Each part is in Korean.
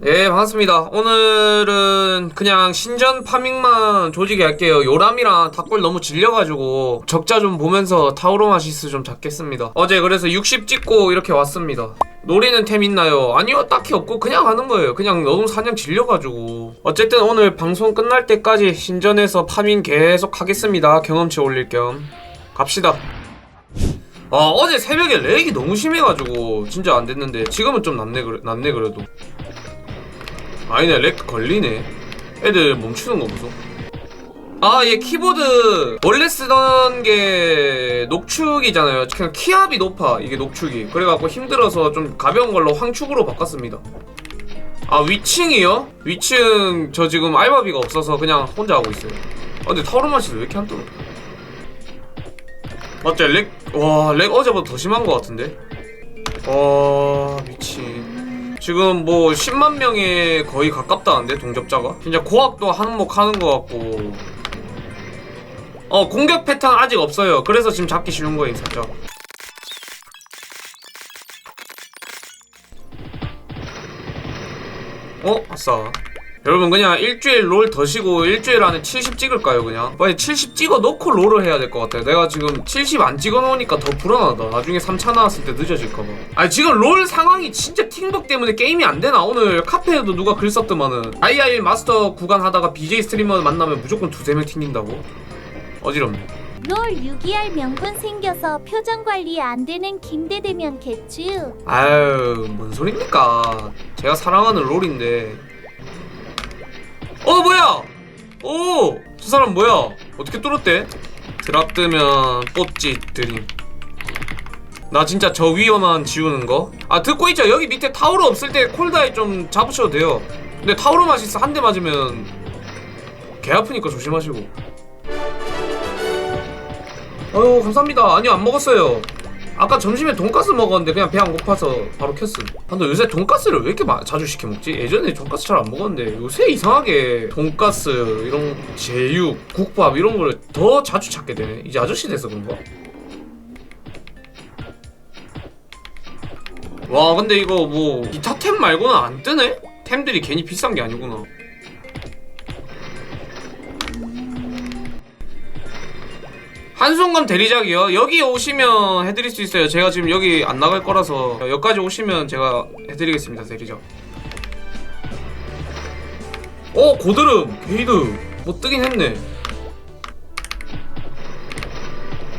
네 반갑습니다. 오늘은 그냥 신전 파밍만 조직이 할게요. 요람이랑 닭골 너무 질려가지고 적자 좀 보면서 타우로마시스 좀 잡겠습니다. 어제 그래서 60 찍고 이렇게 왔습니다. 노리는 템 있나요? 아니요 딱히 없고 그냥 하는 거예요. 그냥 너무 사냥 질려가지고. 어쨌든 오늘 방송 끝날 때까지 신전에서 파밍 계속 하겠습니다. 경험치 올릴 겸. 갑시다. 아 어제 새벽에 렉이 너무 심해가지고 진짜 안 됐는데 지금은 좀 낫네 낫네 그래도 아니네 렉 걸리네. 애들 멈추는 거 보소 아 얘 키보드 원래 쓰던 게 녹축이잖아요. 그냥 키압이 높아 이게 녹축이. 그래갖고 힘들어서 좀 가벼운 걸로 황축으로 바꿨습니다. 아 위층이요? 위층 저 지금 알바비가 없어서 그냥 혼자 하고 있어요. 아 근데 타오르마시도 왜 이렇게 안 떠? 맞죠 렉? 와 렉 어제보다 더 심한 것 같은데? 와 미친 지금 뭐 10만 명에 거의 가깝다는데 동접자가? 진짜 고학도 한몫 하는 것 같고. 어 공격 패턴 아직 없어요. 그래서 지금 잡기 쉬운 거예요 살짝 어? 아싸 여러분 그냥 일주일 롤 더 쉬고 일주일 안에 70 찍을까요 그냥? 빨리 70 찍어 놓고 롤을 해야 될 것 같아요. 내가 지금 70 안 찍어 놓으니까 더 불안하다. 나중에 3차 나왔을 때 늦어질까봐 아니 지금 롤 상황이 진짜 팅벅 때문에 게임이 안 되나? 오늘 카페에도 누가 글 썼더만은. IR 마스터 구간 하다가 BJ 스트리머 만나면 무조건 두세 명 튕긴다고? 어지럽네. 롤 6.2할 명분 생겨서 표정 관리 안 되는 김대대면 개쭈. 아유 뭔 소립니까? 제가 사랑하는 롤인데 어 뭐야? 오 저 사람 뭐야? 어떻게 뚫었대? 드랍 뜨면 뽀찌 드림. 나 진짜 저 위험한 지우는 거 아 듣고 있죠? 여기 밑에 타우로 없을 때 콜다이 좀 잡으셔도 돼요. 근데 타우로 마시스 한 대 맞으면 개 아프니까 조심하시고. 아유 감사합니다. 아니요 안 먹었어요 아까 점심에 돈가스 먹었는데 그냥 배 안 고파서 바로 켰음. 아, 근데 요새 돈가스를 왜 이렇게 마- 자주 시켜 먹지? 예전에 돈가스 잘 안 먹었는데 요새 이상하게 돈가스 이런 제육, 국밥 이런 거를 더 자주 찾게 되네. 이제 아저씨 돼서 그런가? 와 근데 이거 뭐 기타 템 말고는 안 뜨네? 템들이 괜히 비싼 게 아니구나. 한송감 대리작이요. 여기 오시면 해드릴 수 있어요. 제가 지금 여기 안 나갈 거라서 여기까지 오시면 제가 해드리겠습니다. 대리작. 어 고드름 게이드 뭐 뜨긴 했네.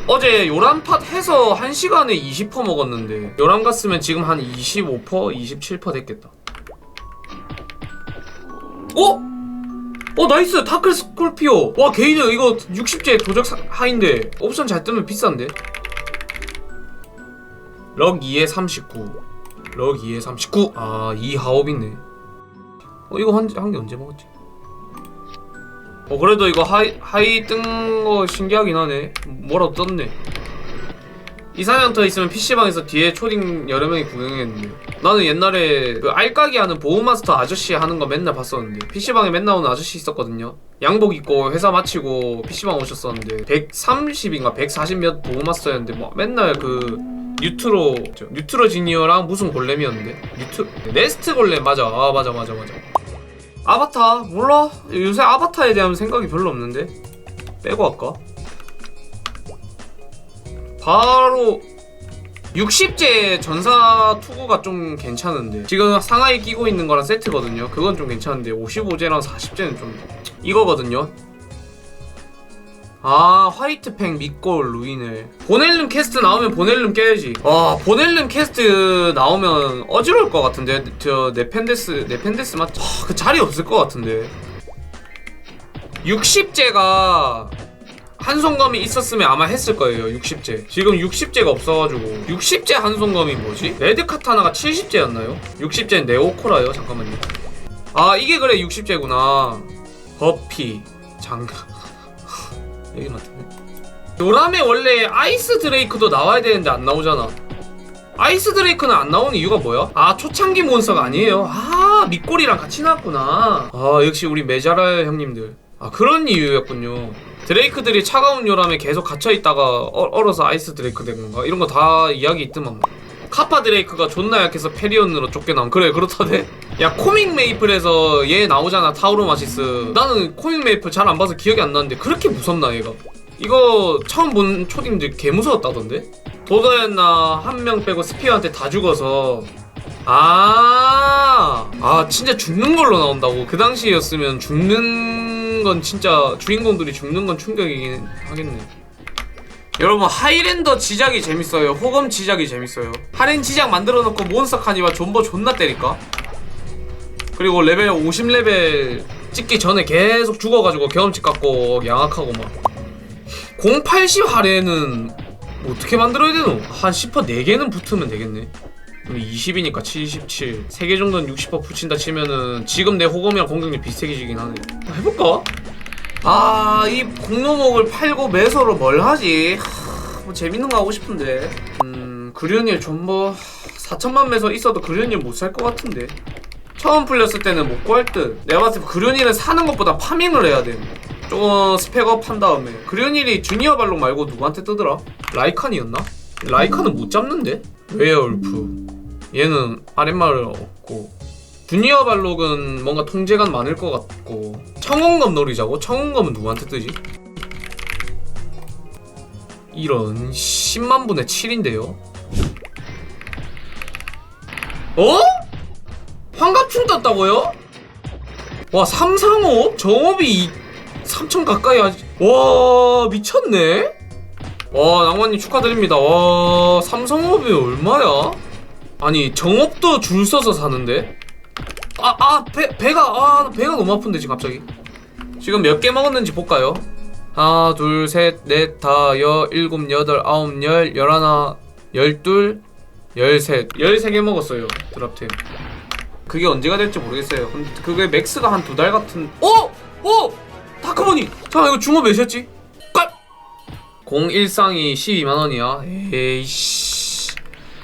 어제 요람팟 해서 1시간에 20% 먹었는데 요람 갔으면 지금 한 25%, 27% 됐겠다. 어? 어 나이스. 타클 스콜피오. 와 게이드 이거 60제 도적 사- 하인데 옵션 잘 뜨면 비싼데? 럭 2에 39 럭 2에 39 아 2하옵 있네. 어 이거 한 한 개 언제 먹었지? 어 그래도 이거 하이 하이 뜬 거 신기하긴 하네. 뭐라도 떴네 이사년터 있으면 PC방에서 뒤에 초딩 여러 명이 구경했는데 나는 옛날에 그 알까기 하는 보호마스터 아저씨 하는 거 맨날 봤었는데 PC방에 맨날 오는 아저씨 있었거든요. 양복 입고 회사 마치고 PC방 오셨었는데 130인가 140 몇 보호마스터였는데 뭐 맨날 그 뉴트로 저, 뉴트로 지니어랑 무슨 골렘이었는데? 뉴트 네스트 골렘. 맞아. 아 맞아 맞아 맞아. 아바타 몰라? 요새 아바타에 대한 생각이 별로 없는데? 빼고 할까? 바로 60제 전사 투구가 좀 괜찮은데. 지금 상하이 끼고 있는 거랑 세트거든요. 그건 좀 괜찮은데 55제랑 40제는 좀 이거거든요. 아 화이트팽 밑골 루인을. 보넬름 캐스트 나오면 보넬름 깨야지. 와 보넬름 캐스트 나오면 어지러울 것 같은데. 저 네펜데스 네펜데스 맞죠? 아, 그 자리 없을 것 같은데. 60제가 한송검이 있었으면 아마 했을 거예요 60제. 지금 60제가 없어가지고. 60제 한송검이 뭐지? 레드 카타나가 70제였나요? 60제는 네오코라요 잠깐만요. 아 이게 그래 60제구나. 버피 장가 여기 맞네. 요람에 원래 아이스 드레이크도 나와야 되는데 안 나오잖아. 아이스 드레이크는 안 나오는 이유가 뭐야? 아 초창기 몬스터가 아니에요? 아 밑골이랑 같이 나왔구나. 아 역시 우리 메자랄 형님들. 아 그런 이유였군요 드레이크들이 차가운 요람에 계속 갇혀있다가 어, 얼어서 아이스 드레이크 된 건가? 이런 거 다 이야기 있더만 카파 드레이크가 존나 약해서 페리온으로 쫓겨남 그래 그렇다대 야 코믹 메이플에서 얘 나오잖아 타우로마시스. 나는 코믹 메이플 잘 안 봐서 기억이 안 나는데 그렇게 무섭나 얘가? 이거 처음 본 초딩들 개 무서웠다던데? 도더였나 한 명 빼고 스피어한테 다 죽어서. 아, 아 진짜 죽는 걸로 나온다고. 그 당시였으면 죽는 건 진짜 주인공들이 죽는 건 충격이긴 하겠네 여러분 하이랜더 지작이 재밌어요? 호검 지작이 재밌어요? 할인 지작 만들어 놓고 몬스터 카니발 존버 존나 때릴까? 그리고 레벨 50레벨 찍기 전에 계속 죽어가지고 경험치 깎고 양악하고 막. 080 할애는 뭐 어떻게 만들어야 되노? 한 10% 4개는 붙으면 되겠네 20이니까 77 3개 정도는 60% 붙인다 치면은 지금 내 호검이랑 공격력 비슷해지긴 하네 해볼까? 아, 이 공로목을 팔고 매서로 뭘 하지? 하, 뭐 재밌는 거 하고 싶은데. 음, 그련일 존버 4천만 매서 있어도 그련일 못 살 것 같은데. 처음 풀렸을 때는 못 구할 듯. 내가 봤을 때 그련일은 사는 것보다 파밍을 해야 돼. 조금 스펙업 한 다음에. 그련일이 주니어 발록 말고 누구한테 뜨더라? 라이칸이었나? 라이칸은 못 잡는데? 웨어울프. 얘는 아랫말을 없고. 주니어 발록은 뭔가 통제감 많을 것 같고 청원검 노리자고? 청원검은 누구한테 뜨지? 이런 10만 분의 7인데요? 어? 환갑충 떴다고요? 와 삼상업? 정업이 3천 가까이 하지 와 미쳤네? 와 낭만님 축하드립니다 와 삼성업이 얼마야? 아니 정업도 줄 서서 사는데? 아, 아, 배, 배가, 아, 나 배가 너무 아픈데, 지금 갑자기. 지금 몇 개 먹었는지 볼까요? 하나, 둘, 셋, 넷, 다, 여, 일곱, 여덟, 아홉, 열, 열하나, 열둘, 열셋. 열세 개 먹었어요, 드랍템. 그게 언제가 될지 모르겠어요. 근데 그게 맥스가 한 두 달 같은. 오! 오! 다크머니! 잠깐, 이거 중어 몇이었지? 까! 01쌍이 12만원이야. 에이씨.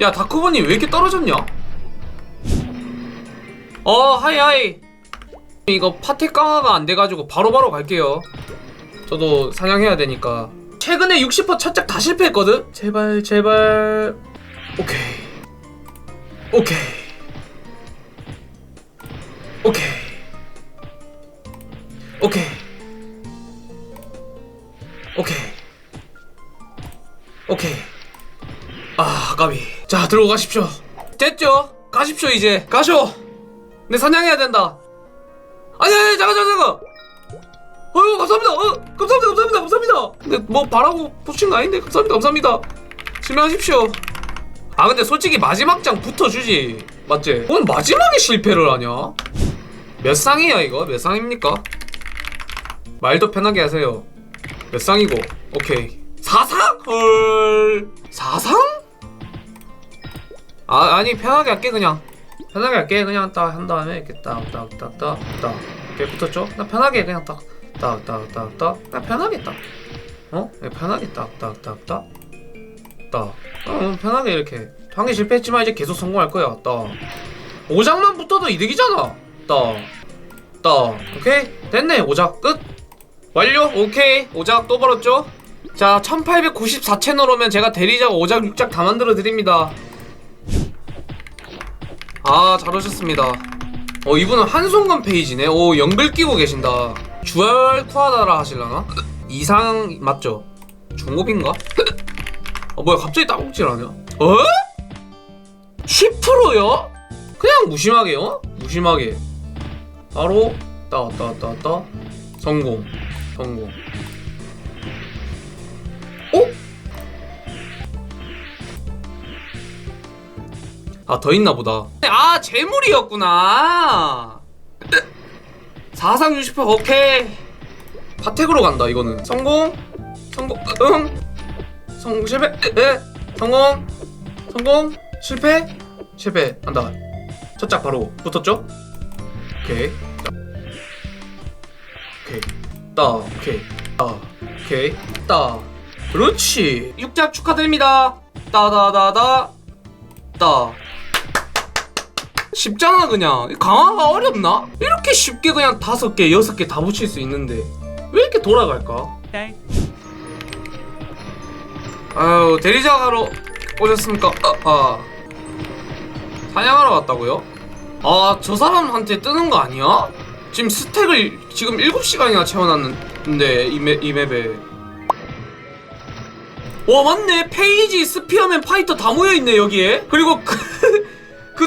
야, 다크머니 왜 이렇게 떨어졌냐? 어 하이 하이. 이거 파텍 강화가 안 돼가지고 바로 바로 갈게요. 저도 사냥해야 되니까. 최근에 60% 첫작 다 실패했거든? 제발 제발. 오케이. 오케이. 오케이. 오케이. 오케이. 오케이. 아 까비 자 들어오 가십시오 됐죠? 가십시오 이제 가쇼 내 사냥해야 된다. 아니, 아니, 잠깐, 잠깐, 잠깐. 어유 감사합니다. 어, 감사합니다, 감사합니다, 감사합니다. 근데 뭐 바라고 붙인 거 아닌데 감사합니다, 감사합니다. 실명하십시오. 아 근데 솔직히 마지막 장 붙어주지 맞지? 뭔 마지막에 실패를 하냐? 몇 쌍이야 이거? 몇 쌍입니까? 말도 편하게 하세요. 몇 쌍이고? 오케이. 사상? 헐. 사상? 아 아니 편하게 할게 그냥. 편하게 할게. 그냥 딱 한 다음에 이렇게 딱딱딱딱딱. 이렇게 붙었죠? 나 편하게 그냥 딱 딱딱딱딱. 나 편하게 딱. 어? 네, 편하게 딱딱딱딱. 딱. 어, 편하게 이렇게. 한개 실패했지만 이제 계속 성공할 거야. 딱. 5장만 붙어도 이득이잖아. 딱딱. 오케이? 됐네 5장. 끝. 완료. 오케이. 5장 또 벌었죠? 자 1894채널 오면 제가 대리작 5장 6장 다 만들어 드립니다 아, 잘 오셨습니다. 어, 이분은 한송간 페이지네. 오, 연글 끼고 계신다. 주얼 쿠아다라 하실라나? 이상 맞죠? 중업인가? 어, 뭐야, 갑자기 따곡질 하냐? 어? 10%요? 그냥 무심하게, 어? 무심하게. 바로, 따, 따, 따, 따. 성공. 성공. 아, 더 있나 보다. 아, 재물이었구나. 사상 60% 오케이. 파텍으로 간다, 이거는. 성공. 성공. 응. 성공 실패. 에. 성공. 성공. 실패. 실패. 한다. 첫 짝 바로 붙었죠? 오케이. 자. 오케이. 따. 오케이. 따. 오케이. 따. 그렇지. 육작 축하드립니다. 따다다다. 따. 쉽잖아 그냥 강화가 어렵나? 이렇게 쉽게 그냥 다섯 개 여섯 개 다 붙일 수 있는데 왜 이렇게 돌아갈까? 아유 대리자가로 오셨습니까? 아, 아. 사냥하러 갔다고요? 아 저 사람한테 뜨는 거 아니야? 지금 스택을 지금 7시간이나 채워놨는데 이, 맵, 이 맵에 와 맞네 페이지 스피어맨 파이터 다 모여있네 여기에 그리고 그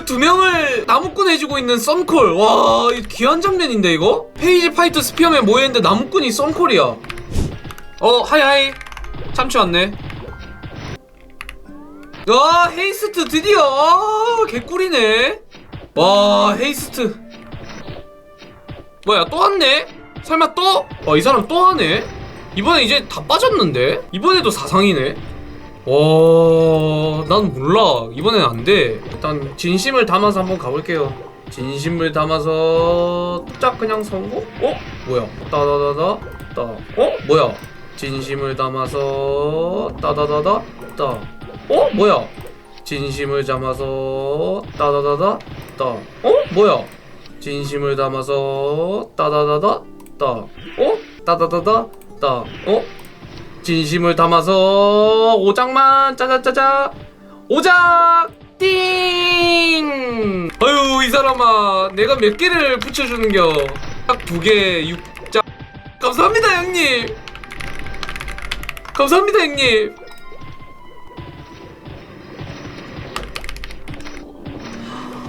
두 명을 나무꾼 해주고 있는 썬콜 와 귀한 장면인데 이거? 페이지 파이터 스피어맨 모여있는데 나무꾼이 썬콜이야 어 하이하이 참치 왔네 와 헤이스트 드디어 아, 개꿀이네 와 헤이스트 뭐야 또 왔네? 설마 또? 어이 사람 또 하네? 이번에 이제 다 빠졌는데? 이번에도 사상이네 와난 몰라 이번엔 안돼 일단 진심을 담아서 한번 가볼게요 진심을 담아서 짝 그냥 성공? 어? 뭐야 따다다다 따 어? 뭐야 진심을 담아서 따다다다 따 어? 뭐야 진심을 담아서 따다다다 따 어? 뭐야 진심을 담아서 따다다다 따 어? 따다다다 따 어? 진심을 담아서 오작만 짜자짜자. 오작 띵! 아유 이 사람아 내가 몇 개를 붙여주는겨? 딱 두개 육작 감사합니다 형님. 감사합니다 형님.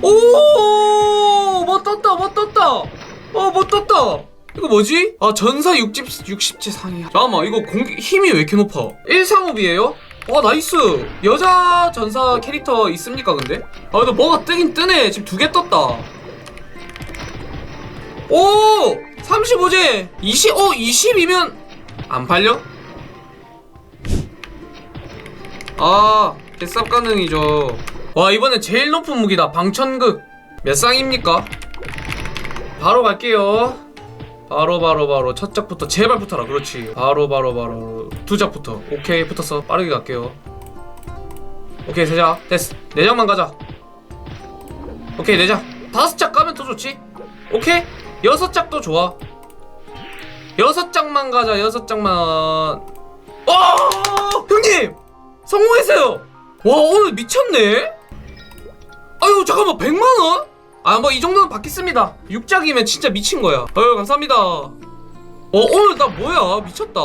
오! 뭐 떴다, 뭐 떴다! 어, 뭐 떴다! 이거 뭐지? 아, 전사 60, 60제 상이야. 잠깐만, 이거 공기, 힘이 왜 이렇게 높아? 1상업이에요? 와, 나이스! 여자 전사 캐릭터 있습니까, 근데? 아, 근데 뭐가 뜨긴 뜨네. 지금 두 개 떴다. 오! 35제! 20, 어, 20이면 안 팔려? 아, 개쌉 가능이죠. 와, 이번에 제일 높은 무기다. 방천극. 몇 쌍입니까? 바로 갈게요. 바로 바로 바로 첫 작부터 제발 붙어라. 그렇지. 바로 바로 바로 두 작부터. 오케이, 붙었어. 빠르게 갈게요. 오케이, 세 작. 됐어. 네 장만 가자. 오케이, 네 장. 다섯 짝 가면 더 좋지. 오케이. 여섯 짝도 좋아. 여섯 장만 가자. 여섯 장만. 어! 형님! 성공했어요. 와 오늘 미쳤네. 아유 잠깐만 100만 원? 아 뭐 이 정도는 받겠습니다. 6작이면 진짜 미친 거야. 아유 감사합니다. 어 오늘 나 뭐야 미쳤다.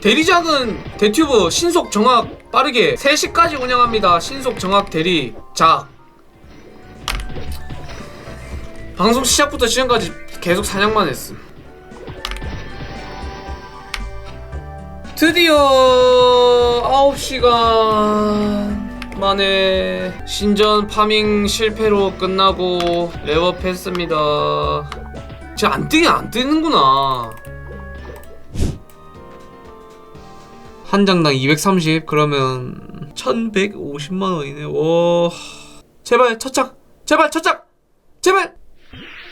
대리작은 대튜브 신속 정확 빠르게 3시까지 운영합니다. 신속 정확 대리 작. 방송 시작부터 지금까지 계속 사냥만 했음. 드디어 9시간 만에 신전 파밍 실패로 끝나고 레버했습니다. 진짜 안 뜨긴 안 뜨는구나. 한 장당 230 그러면 1150만 원이네. 와. 제발 첫작. 제발 첫작. 제발.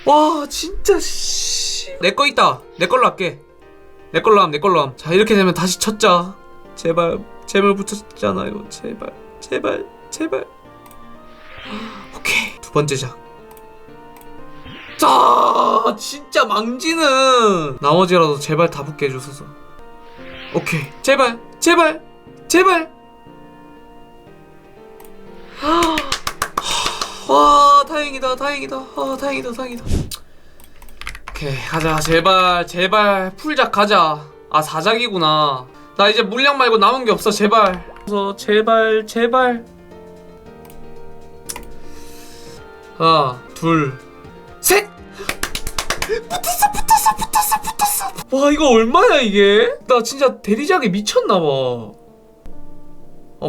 와 진짜 씨. 내 거 있다. 내 걸로 할게. 내 걸로 함, 내 걸로 함. 자, 이렇게 되면 다시 쳤자. 제발, 제발 붙였잖아요. 제발, 제발, 제발. 오케이. 두 번째 작. 자, 진짜 망지는 나머지라도 제발 다 붙게 해주소서. 오케이. 제발, 제발, 제발. 와, 다행이다, 다행이다. 아, 다행이다, 다행이다. 오케이 가자 제발 제발 풀작 가자 아 사작이구나 나 이제 물량 말고 남은 게 없어 제발 그래서 제발 제발. 하나 둘셋! 붙었어 붙었어 붙었어 붙었어. 와 이거 얼마야 이게? 나 진짜 대리작이 미쳤나봐. 어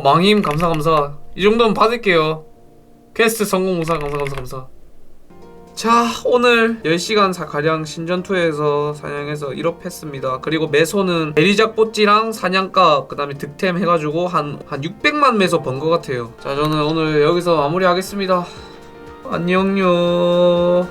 망임 감사 감사. 이 정도면 받을게요. 퀘스트 성공 우상 감사 감사 감사 자 오늘 10시간 가량 신전2에서 사냥해서 1업 했습니다. 그리고 매소는 대리작 뽀찌랑 사냥값 그 다음에 득템 해가지고 한, 한 600만 매소 번 것 같아요. 자 저는 오늘 여기서 마무리 하겠습니다. 안녕요